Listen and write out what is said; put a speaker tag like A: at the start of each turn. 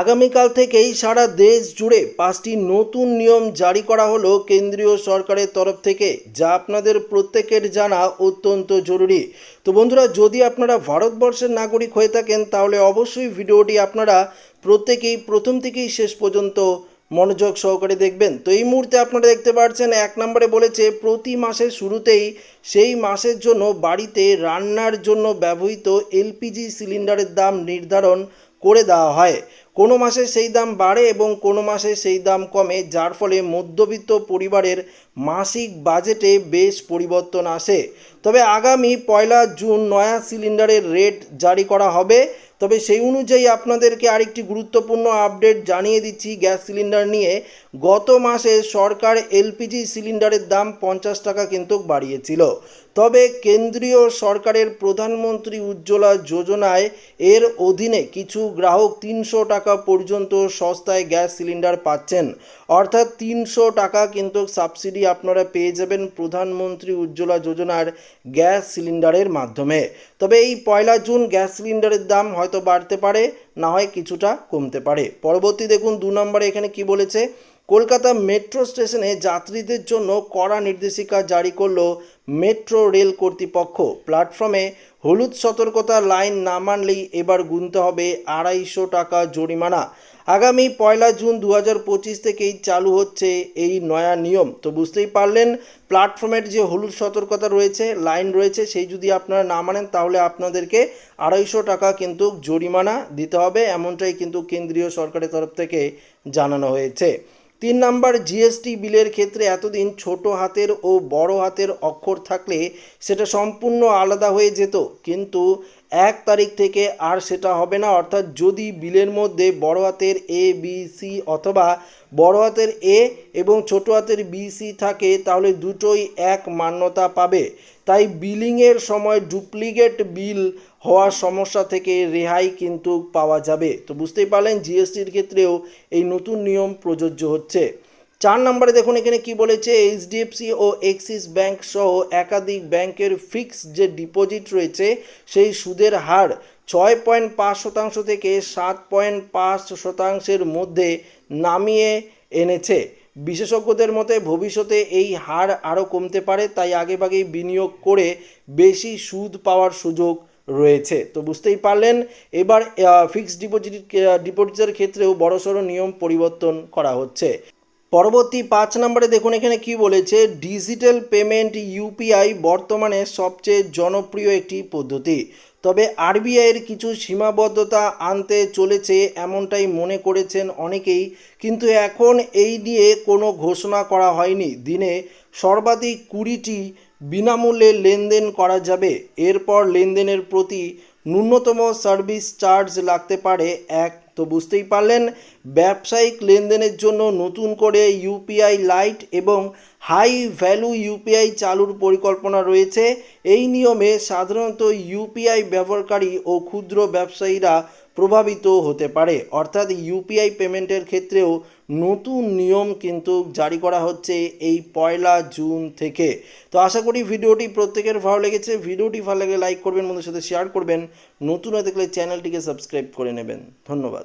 A: আগামীকাল থেকেই সারা দেশ জুড়ে পাঁচটি নতুন নিয়ম জারি করা হলো কেন্দ্রীয় সরকারের তরফ থেকে, যা আপনাদের প্রত্যেকের জানা অত্যন্ত জরুরি। তো বন্ধুরা, যদি আপনারা ভারতবর্ষের নাগরিক হয়ে থাকেন, তাহলে অবশ্যই ভিডিওটি আপনারা প্রত্যেকেই, প্রথম থেকেই শেষ পর্যন্ত মনোযোগ সহকারে দেখবেন। তো এই মুহূর্তে আপনারা দেখতে পাচ্ছেন এক নম্বরে বলেছে, প্রতি মাসের শুরুতেই সেই মাসের জন্য বাড়িতে রান্নার জন্য ব্যবহৃত এলপিজি সিলিন্ডারের দাম নির্ধারণ করে দেওয়া হয়। কোনো মাসে সেই দাম বাড়ে এবং কোনো মাসে সেই দাম কমে, যার ফলে মধ্যবিত্ত পরিবারের মাসিক বাজেটে বেশ পরিবর্তন আসে। তবে আগামী পয়লা জুন নয়া সিলিন্ডারের রেট জারি করা হবে। তবে সেই অনুযায়ী আপনাদেরকে আরেকটি গুরুত্বপূর্ণ আপডেট জানিয়ে দিচ্ছি গ্যাস সিলিন্ডার নিয়ে। গত মাসে সরকার এলপিজি সিলিন্ডারের দাম পঞ্চাশ টাকা কিন্তু বাড়িয়েছিল। তবে কেন্দ্রীয় সরকারের প্রধানমন্ত্রী উজ্জ্বলা যোজনায় এর অধীনে কিছু গ্রাহক তিনশো টাকা পর্যন্ত সস্তায় গ্যাস সিলিন্ডার পাচ্ছেন। অর্থাৎ তিনশো টাকা কিন্তু সাবসিডি আপনারা পেয়ে যাবেন প্রধানমন্ত্রী উজ্জ্বলা যোজনার গ্যাস সিলিন্ডারের মাধ্যমে। তবে এই পয়লা জুন গ্যাস সিলিন্ডারের দাম হয়তো বাড়তে পারে, না হয় কিছুটা কমতে পারে। পরবর্তী দেখুন, দু নম্বরে এখানে কি বলেছে? কলকাতা মেট্রো স্টেশনে যাত্রীদের জন্য কড়া নির্দেশিকা জারি করল মেট্রো রেল কর্তৃপক্ষ। প্ল্যাটফর্মে হলুদ সতর্কতা লাইন না মানলেই এবার গুনতে হবে আড়াইশো টাকা জরিমানা। আগামী পয়লা জুন দু পঁচিশ থেকেই চালু হচ্ছে এই নয়া নিয়ম। তো বুঝতেই পারলেন, প্ল্যাটফর্মের যে হলুদ সতর্কতা রয়েছে, লাইন রয়েছে, সেই যদি আপনারা না মানেন, তাহলে আপনাদেরকে আড়াইশো টাকা কিন্তু জরিমানা দিতে হবে, এমনটাই কিন্তু কেন্দ্রীয় সরকারের তরফ থেকে জানানো হয়েছে। তিন নাম্বার জিএসটি বিলের ক্ষেত্রে এতদিন ছোট হাতের ও বড় হাতের অক্ষর থাকলে সেটা সম্পূর্ণ আলাদা হয়ে যেত। কিন্তু এক তারিখ থেকে আর সেটা হবে না। অর্থাৎ যদি বিলের মধ্যে বড় হাতের এ বি সি অথবা বড় হাতের এ এবং ছোট হাতের বি সি থাকে, তাহলে দুটোই এক মান্যতা পাবে। তাই বিলিংয়ের সময় ডুপ্লিকেট বিল হওয়ার সমস্যা থেকে রেহাই কিন্তু পাওয়া যাবে। তো বুঝতেই পারলেন জিএসটির ক্ষেত্রেও এই নতুন নিয়ম প্রযোজ্য হচ্ছে। চার নম্বরে দেখুন, এখানে কি বলেছে? এইচডিএফসি ও এক্সিস ব্যাংক সহ একাধিক ব্যাংকের ফিক্স যে ডিপোজিট রয়েছে, সেই সুদের হার ছয় পয়েন্ট পাঁচ শতাংশ থেকে সাত পয়েন্ট পাঁচ শতাংশের মধ্যে নামিয়ে এনেছে। বিশেষজ্ঞদের মতে, ভবিষ্যতে এই হার আরও কমতে পারে, তাই আগেভাগেই বিনিয়োগ করে বেশি সুদ পাওয়ার সুযোগ রয়েছে। তো বুঝতেই পারলেন, এবার ফিক্সড ডিপোজিট ডিপোজিটের ক্ষেত্রেও বড়সড় নিয়ম পরিবর্তন করা হচ্ছে। পরবর্তী পাঁচ নম্বরে দেখুন, এখানে কি বলেছে? ডিজিটাল পেমেন্ট ইউপিআই বর্তমানে সবচেয়ে জনপ্রিয় একটি পদ্ধতি। তবে আরবিআইয়ের কিছু সীমাবদ্ধতা আনতে চলেছে এমনটাই মনে করেছেন অনেকেই, কিন্তু এখন এই নিয়ে কোনো ঘোষণা করা হয়নি। দিনে সর্বাধিক কুড়িটি বিনামূল্যে লেনদেন করা যাবে। এরপর লেনদেনের প্রতি ন্যূনতম সার্ভিস চার্জ লাগতে পারে এক তো বুঝতেই পারলেন, ব্যবসায়িক লেনদেনের জন্য নতুন করে ইউপিআই লাইট এবং হাই ভ্যালু ইউপিআই চালুর পরিকল্পনা রয়েছে। এই নিয়মে সাধারণত ইউপিআই ব্যবহারকারী ও ক্ষুদ্র ব্যবসায়ীরা প্রভাবিত হতে পারে। অর্থাৎ ইউপিআই পেমেন্টের ক্ষেত্রেও নতুন নিয়ম কিন্তু জারি করা হচ্ছে এই পয়লা জুন থেকে। তো আশা করি ভিডিওটি প্রত্যেকের ভালো লেগেছে। ভিডিওটি ভালো লাগলে লাইক করবেন, বন্ধুদের সাথে শেয়ার করবেন। নতুন হয়ে দেখলে চ্যানেলটিকে সাবস্ক্রাইব করে নেবেন। ধন্যবাদ।